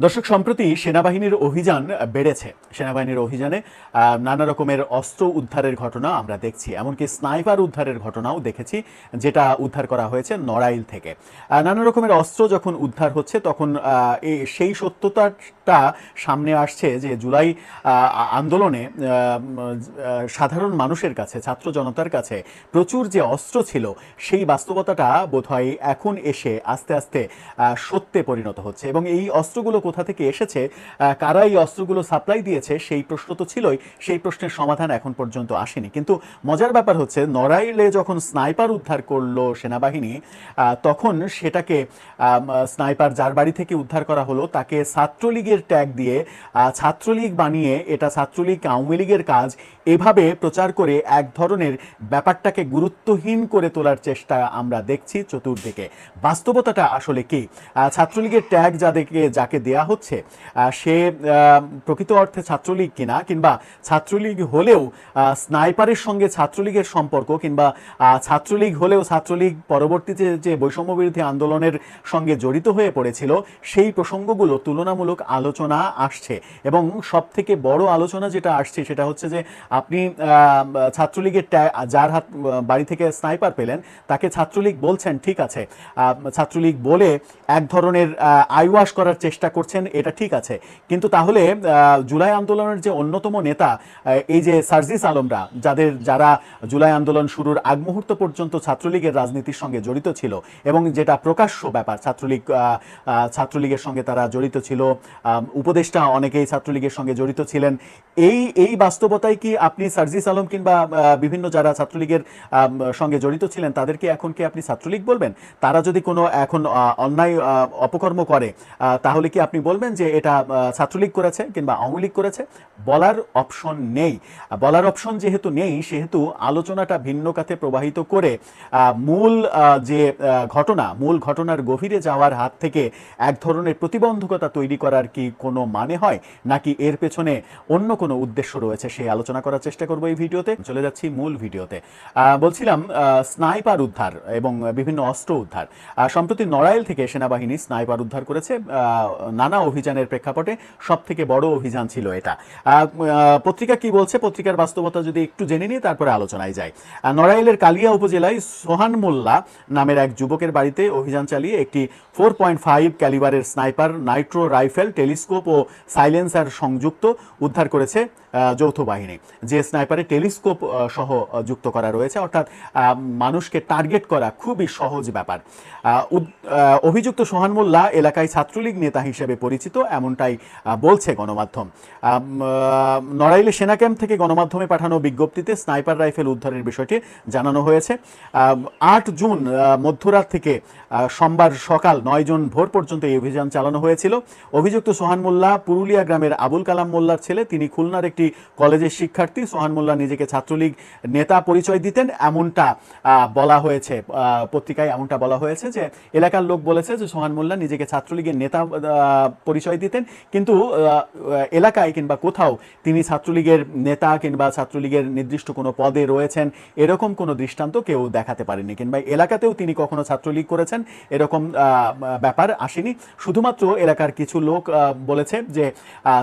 দর্শক, সম্প্রতি সেনাবাহিনীর অভিযান বেড়েছে। সেনাবাহিনীর অভিযানে নানা রকমের অস্ত্র উদ্ধারের ঘটনা আমরা দেখছি। এমনকি স্নাইপার উদ্ধারের ঘটনাও দেখেছি, যেটা উদ্ধার করা হয়েছে নড়াইল থেকে। নানা রকমের অস্ত্র যখন উদ্ধার হচ্ছে, তখন সেই এই সত্যতাটা সামনে আসছে যে জুলাই আন্দোলনে সাধারণ মানুষের কাছে, ছাত্র জনতার কাছে প্রচুর যে অস্ত্র ছিল, সেই বাস্তবতাটা বোধহয় এখন এসে আস্তে আস্তে সত্যে পরিণত হচ্ছে। এবং এই অস্ত্রগুলো কোথা থেকে এসেছে কারা এই অস্ত্রগুলো সাপ্লাই দিয়েছে, সেই প্রশ্ন তো ছিলই, সেই প্রশ্নের সমাধান এখন পর্যন্ত আসেনি। কিন্তু মজার ব্যাপার হচ্ছে, নড়াইলে যখন স্নাইপার উদ্ধার করল সেনাবাহিনী তখন সেটাকে স্নাইপার যার বাড়ি থেকে উদ্ধার করা হলো, তাকে ছাত্রলীগের ট্যাগ দিয়ে ছাত্রলীগ বানিয়ে এটা ছাত্রলীগ আওয়ামী লীগের কাজ, এভাবে প্রচার করে এক ধরনের ব্যাপারটাকে গুরুত্বহীন করে তোলার চেষ্টা আমরা দেখছি চতুর্দিকে। বাস্তবতাটা আসলে কি? ছাত্রলীগের ট্যাগ যাদেরকে, যাকে দেয়া হচ্ছে সে প্রকৃত অর্থে ছাত্রলীগ কিনা, কিংবা ছাত্রলীগ হলেও স্নাইপারের সঙ্গে ছাত্রলীগের সম্পর্ক, কিংবা ছাত্রলীগ হলেও ছাত্রলীগ পরবর্তীতে যে বৈষম্য বিরোধী আন্দোলনের সঙ্গে জড়িত হয়ে পড়েছিল, সেই প্রসঙ্গগুলো তুলনামূলক আলোচনা আসছে। এবং সব থেকে বড় আলোচনা যেটা আসছে সেটা হচ্ছে যে আপনি ছাত্রলীগের যার হাত, বাড়ি থেকে স্নাইপার পেলেন, তাকে ছাত্রলীগ বলছেন, ঠিক আছে। ছাত্রলীগ বলে এক ধরনের আইওয়াশ করার চেষ্টা করছেন, এটা ঠিক আছে। কিন্তু তাহলে জুলাই আন্দোলনের যে অন্যতম নেতা এই যে সার্জিস আলমরা, যাদের, যারা জুলাই আন্দোলন শুরুর আগ মুহূর্ত পর্যন্ত ছাত্রলীগের রাজনীতির সঙ্গে জড়িত ছিল, এবং যেটা প্রকাশ্য ব্যাপার, ছাত্রলীগ ছাত্রলীগের সঙ্গে তারা জড়িত ছিল উপদেষ্টা অনেকেই ছাত্রলীগের সঙ্গে জড়িত ছিলেন। এই এই বাস্তবতায় কি আপনি সার্জিস আলম কিংবা বিভিন্ন যারা ছাত্রলীগের সঙ্গে জড়িত ছিলেন তাদেরকে এখন কি আপনি ছাত্রলীগ বলবেন? তারা যদি কোনো, এখন অন্যায় অপকর্ম করে তাহলে কি আপনি বলবেন যে এটা ছাত্রলীগ করেছে কিংবা আওয়ামী লীগ করেছে? বলার অপশন নেই। বলার অপশন যেহেতু নেই, সেহেতু আলোচনাটা ভিন্ন কাতে প্রবাহিত করে মূল যে ঘটনা, মূল ঘটনার গভীরে যাওয়ার হাত থেকে এক ধরনের প্রতিবন্ধকতা তৈরি করার কি কোনো মানে হয়, নাকি এর পেছনে অন্য কোনো উদ্দেশ্য রয়েছে? সেই আলোচনা করার চেষ্টা করব এই ভিডিওতে। চলে যাচ্ছি মূল ভিডিওতে। বলছিলাম স্নাইপার উদ্ধার এবং বিভিন্ন অস্ত্র উদ্ধার। সম্প্রতি নড়াইল থেকে সেনাবাহিনী স্নাইপার উদ্ধার করেছে। নানা অভিযানের প্রেক্ষাপটে সব থেকে বড় অভিযান ছিল এটা। পত্রিকা কি বলছে? পত্রিকার বাস্তবতা যদি একটু জেনে নিই, তারপরে আলোচনায় যায় নড়াইলের কালিয়া উপজেলায় সোহান মোল্লা নামের এক যুবকের বাড়িতে অভিযান চালিয়ে একটি ফোর পয়েন্ট ফাইভ ক্যালিবারের স্নাইপার নাইট্রো রাইফেল টেলিস্কোপ ও সাইলেন্সার সংযুক্ত উদ্ধার করেছে যৌথ বাহিনী। যে স্নাইপারে টেলিস্কোপ সহ যুক্ত করা রয়েছে, অর্থাৎ মানুষকে টার্গেট করা খুবই সহজ ব্যাপার। অভিযুক্ত সোহান মোল্লা এলাকায় ছাত্রলীগ নেতা হিসেবে পরিচিত, এমনটাই বলছে গণমাধ্যম। নড়াইলে সেনা ক্যাম্প থেকে গণমাধ্যমে পাঠানো বিজ্ঞপ্তিতে স্নাইপার রাইফেল উদ্ধারের বিষয়টি জানানো হয়েছে। আট জুন মধ্যরাত থেকে সোমবার সকাল নয় জুন ভোর পর্যন্ত এই অভিযান চালানো হয়েছিল। অভিযুক্ত সোহান মোল্লা, পুরুলিয়া গ্রামের আবুল কালাম মোল্লার ছেলে। তিনি খুলনার একটি কলেজের শিক্ষার্থী। সোহান মোল্লা নিজেকে ছাত্রলীগ নেতা পরিচয় দিতেন। এমনটা বলা হয়েছে পত্রিকায় এমনটা বলা হয়েছে যে, এলাকার লোক বলেছে যে, সোহান মোল্লা নিজেকে ছাত্রলীগের নেতা পরিচয় দিতেন। কিন্তু এলাকায় কিংবা কোথাও তিনি ছাত্রলীগের নেতা কিংবা ছাত্রলীগের নির্দিষ্ট কোনো পদে রয়েছেন, এরকম কোনো দৃষ্টান্ত কেউ দেখাতে পারেনি। কিংবা এলাকাতেও তিনি কখনো ছাত্রলীগ করেছেন, এরকম ব্যাপার আসেনি। শুধুমাত্র এলাকার কিছু লোক বলেছে যে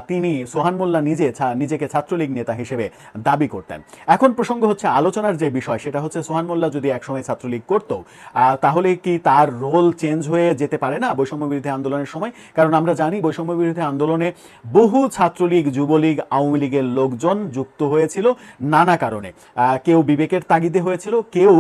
তিনি সোহান মোল্লা নিজে নিজেকে ছাত্রলীগ নেতা হিসেবে দাবি করতেন। এখন প্রসঙ্গ হচ্ছে আলোচনার যে বিষয়, সেটা হচ্ছে সোহান মোল্লা যদি একসময় ছাত্রলীগ করতো তাহলে কি তার রোল চেঞ্জ হয়ে যেতে পারে না বৈষম্য বিরোধী আন্দোলনের সময়? কারণ আমরা জানি বৈষম্য বিরোধী আন্দোলনে বহু ছাত্রলীগ, যুবলীগ, আওয়ামী লীগের লোকজন যুক্ত হয়েছিল নানা কারণে। কেউ বিবেকের তাগিদে হয়েছিল, কেউ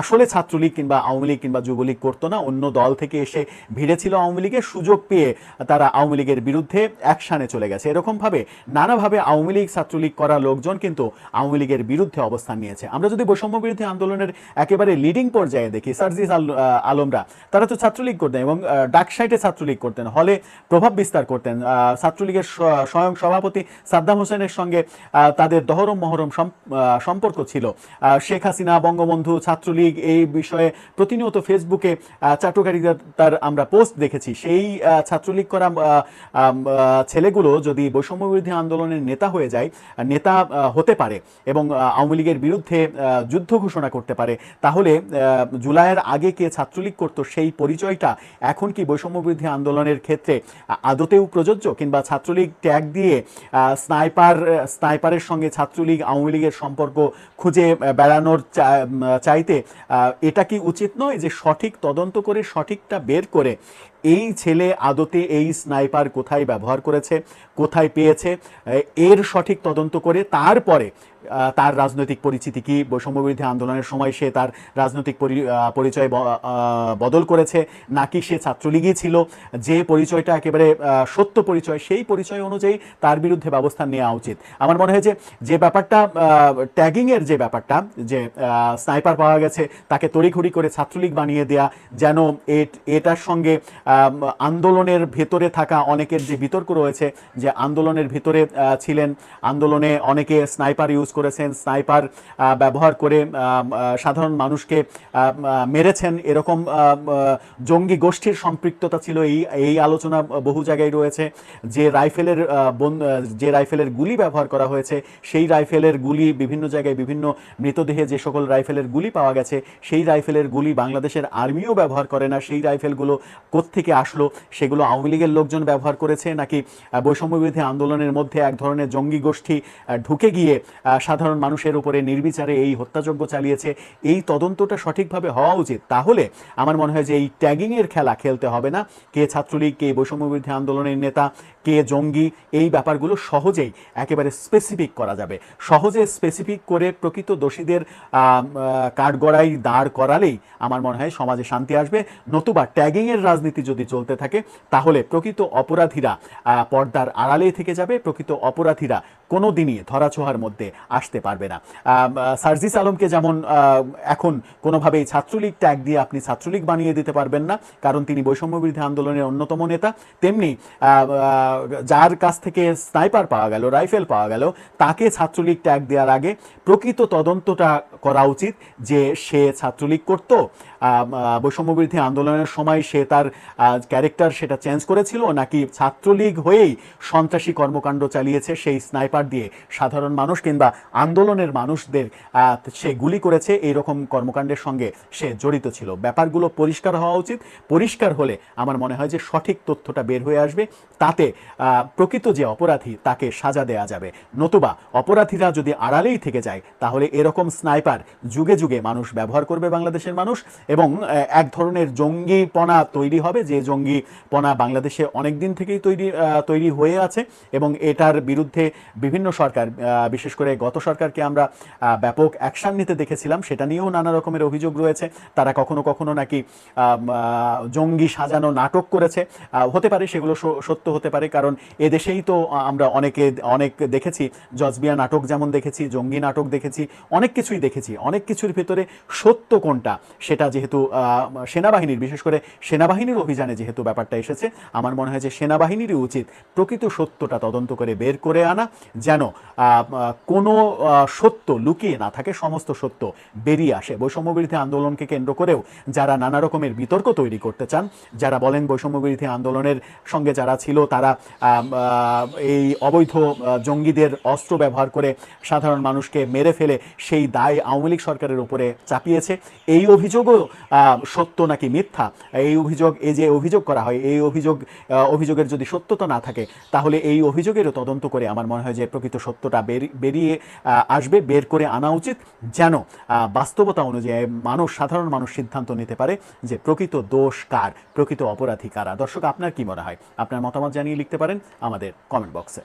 আসলে ছাত্রলীগ কিংবা আওয়ামী লীগ কিংবা যুবলীগ করতো না, অন্য দল থেকে এসে ভিড়েছিল আওয়ামী লীগের সুযোগ পেয়ে তারা আওয়ামী লীগের বিরুদ্ধে অ্যাকশানে চলে গেছে। এরকমভাবে নানাভাবে আওয়ামী লীগ ছাত্রলীগ করা লোকজন কিন্তু আওয়ামী লীগের বিরুদ্ধে অবস্থান নিয়েছে। আমরা যদি বৈষম্য বিরোধী আন্দোলনের একেবারে লিডিং পর্যায়ে দেখি সার্জিস আল- আলমরা তারা তো ছাত্রলীগ করতেন এবং আহ, ডাক সাইটে ছাত্রলীগ করতেন হলে প্রভাব বিস্তার করতেন। ছাত্রলীগের স্বয়ং সভাপতি সাদ্দাম হোসেনের সঙ্গে তাদের দহরম মহরম সম- সম্পর্ক ছিল। শেখ হাসিনা বঙ্গবন্ধু ছাত্রলীগ এই বিষয়ে প্রতিনিয়ত ফেসবুকে আহ, চাটুকারিতার তার আমরা পোস্ট দেখেছি। সেই ছাত্রলীগ করা ছেলেগুলো যদি বৈষম্য বিরোধী আন্দোলনের নেতা হয়ে যায়, নেতা হতে পারে এবং আওয়ামী লীগের বিরুদ্ধে যুদ্ধ ঘোষণা করতে পারে, তাহলে জুলাইয়ের আগে কে ছাত্রলীগ করতো সেই পরিচয়টা এখন কি বৈষম্য বিরোধী আন্দোলনের ক্ষেত্রে আদতেও প্রযোজ্য? কিংবা ছাত্রলীগ ট্যাগ দিয়ে স্নাইপার, স্নাইপারের সঙ্গে ছাত্রলীগ, আওয়ামী লীগের সম্পর্ক খুঁজে বেড়ানোর চাইতে এটা কি উচিত নয় যে সঠিক তদন্ত করে সঠিকটা বের করে এই ছেলে আদতে এই স্নাইপার কোথায় ব্যবহার করেছে, কোথায় পেয়েছে এর সঠিক তদন্ত করে তারপরে তার রাজনৈতিক পরিচিতি কি? বৈষম্য বিরোধী আন্দোলনের সময় সে তার রাজনৈতিক পরিচয় বদল করেছে, নাকি সে ছাত্রলীগই ছিল? যে পরিচয়টা একেবারে সত্য পরিচয়, সেই পরিচয় অনুযায়ী তার বিরুদ্ধে ব্যবস্থা নেওয়া উচিত। আমার মনে হয় যে যে ব্যাপারটা ট্যাগিংয়ের যে ব্যাপারটা, যে স্নাইপার পাওয়া গেছে, তাকে তড়িঘড়ি করে ছাত্রলীগ বানিয়ে দেয়া, যেন এটার সঙ্গে আন্দোলনের ভেতরে থাকা অনেকের যে বিতর্ক রয়েছে, যে আন্দোলনের ভিতরে ছিলেন, আন্দোলনে অনেকে স্নাইপার ইউজ করেছেন, স্নাইপার ব্যবহার করে সাধারণ মানুষকে মেরেছেন। এরকম জঙ্গি গোষ্ঠীর সম্পৃক্ততা ছিল এই এই আলোচনা বহু জায়গায় রয়েছে। যে রাইফেলের যে রাইফেলের গুলি ব্যবহার করা হয়েছে, সেই রাইফেলের গুলি বিভিন্ন জায়গায় বিভিন্ন মৃতদেহে যে সকল রাইফেলের গুলি পাওয়া গেছে, সেই রাইফেলের গুলি বাংলাদেশের আর্মিও ব্যবহার করে না। সেই রাইফেলগুলো কোত্থেকে আসলো? সেগুলো আওয়ামী লীগের লোকজন ব্যবহার করেছে নাকি বৈষম্যবিধি আন্দোলনের মধ্যে এক ধরনের জঙ্গি গোষ্ঠী ঢুকে গিয়ে সাধারণ মানুষের উপরে নির্বিচারে এই হত্যাযজ্ঞ চালিয়েছে, এই তদন্তটা সঠিকভাবে হওয়া উচিত। তাহলে আমার মনে হয় যে এই ট্যাগিংয়ের খেলা খেলতে হবে না। কে ছাত্রলীগ, কে বৈষম্য বিরোধী আন্দোলনের নেতা, কে জঙ্গি, এই ব্যাপারগুলো সহজেই একেবারে স্পেসিফিক করা যাবে। সহজে স্পেসিফিক করে প্রকৃত দোষীদের কাঠগড়াই দাঁড় করালেই আমার মনে হয় সমাজে শান্তি আসবে। নতুবা ট্যাগিংয়ের রাজনীতি যদি চলতে থাকে, তাহলে প্রকৃত অপরাধীরা পর্দার আড়ালে থেকে যাবে। প্রকৃত অপরাধীরা কোনো দিনই ধরাছোঁয়ার মধ্যে আসতে পারবে না। সার্জিস আলমকে যেমন এখন কোনোভাবেই ছাত্রলীগ ট্যাগ দিয়ে আপনি ছাত্রলীগ বানিয়ে দিতে পারবেন না, কারণ তিনি বৈষম্য বিরোধী আন্দোলনের অন্যতম নেতা, তেমনি যার কাছ থেকে স্নাইপার পাওয়া গেল, রাইফেল পাওয়া গেল, তাকে ছাত্রলীগ ট্যাগ দেওয়ার আগে প্রকৃত তদন্তটা করা উচিত যে সে ছাত্রলীগ করত। বৈষম্য বিরোধী আন্দোলনের সময় সে তার ক্যারেক্টার সেটা চেঞ্জ করেছিল, নাকি ছাত্রলীগ হয়েই সন্ত্রাসী কর্মকাণ্ড চালিয়েছে সেই স্নাইপার দিয়ে সাধারণ মানুষ কিংবা আন্দোলনের মানুষদের সে গুলি করেছে এই রকম কর্মকাণ্ডের সঙ্গে সে জড়িত ছিল। ব্যাপারগুলো পরিষ্কার হওয়া উচিত। পরিষ্কার হলে আমার মনে হয় যে সঠিক তথ্যটা বের হয়ে আসবে। তাতে প্রকৃত যে অপরাধী তাকে সাজা দেয়া যাবে। নতুবা অপরাধীরা যদি আড়ালেই থেকে যায়, তাহলে এরকম স্নাইপার যুগে যুগে মানুষ ব্যবহার করবে বাংলাদেশের মানুষ এবং এক ধরনের জঙ্গিপনা তৈরি হবে। যে জঙ্গিপনা বাংলাদেশে অনেক দিন থেকেই তৈরি তৈরি হয়ে আছে এবং এটার বিরুদ্ধে বিভিন্ন সরকার বিশেষ করে গত সরকারকে আমরা ব্যাপক অ্যাকশন নিতে দেখেছিলাম। সেটা নিয়েও নানা রকমের অভিযোগ রয়েছে। তারা কখনো কখনো নাকি জঙ্গি সাজানো নাটক করেছে। হতে পারে সেগুলো সত্য হতে পারে, কারণ এদেশেই তো আমরা অনেকে, অনেক দেখেছি। জজবিয়া নাটক যেমন দেখেছি, জঙ্গি নাটক দেখেছি, অনেক কিছুই দেখেছি। অনেক কিছুর ভেতরে সত্য কোনটা, সেটা যেহেতু সেনাবাহিনীর, বিশেষ করে সেনাবাহিনীর অভিযানে যেহেতু ব্যাপারটা এসেছে, আমার মনে হয় যে সেনাবাহিনীরই উচিত প্রকৃত সত্যটা তদন্ত করে বের করে আনা যেন কোনো সত্য লুকিয়ে না থাকে, সমস্ত সত্য বেরিয়ে আসে। বৈষম্য বিরোধী আন্দোলনকে কেন্দ্র করেও যারা নানা রকমের বিতর্ক তৈরি করতে চান, যারা বলেন বৈষম্য বিরোধী আন্দোলনের সঙ্গে যারা ছিল, তারা এই অবৈধ জঙ্গিদের অস্ত্র ব্যবহার করে সাধারণ মানুষকে মেরে ফেলে সেই দায় আওয়ামী লীগ সরকারের উপরে চাপিয়েছে। এই অভিযোগও সত্য নাকি মিথ্যা? এই অভিযোগ, এই যে অভিযোগ করা হয়, এই অভিযোগ অভিযোগের যদি সত্যতা না থাকে, তাহলে এই অভিযোগেরও তদন্ত করে আমার মনে হয় যে প্রকৃত সত্যটা বেরিয়ে আসবে, বের করে আনা উচিত, যেন বাস্তবতা অনুযায়ী মানুষ, সাধারণ মানুষ সিদ্ধান্ত নিতে পারে যে প্রকৃত দোষ কার, প্রকৃত অপরাধী কারা। দর্শক, আপনার কি মনে হয়? আপনার মতামত জানিয়ে লিখতে পারেন আমাদের কমেন্ট বক্সে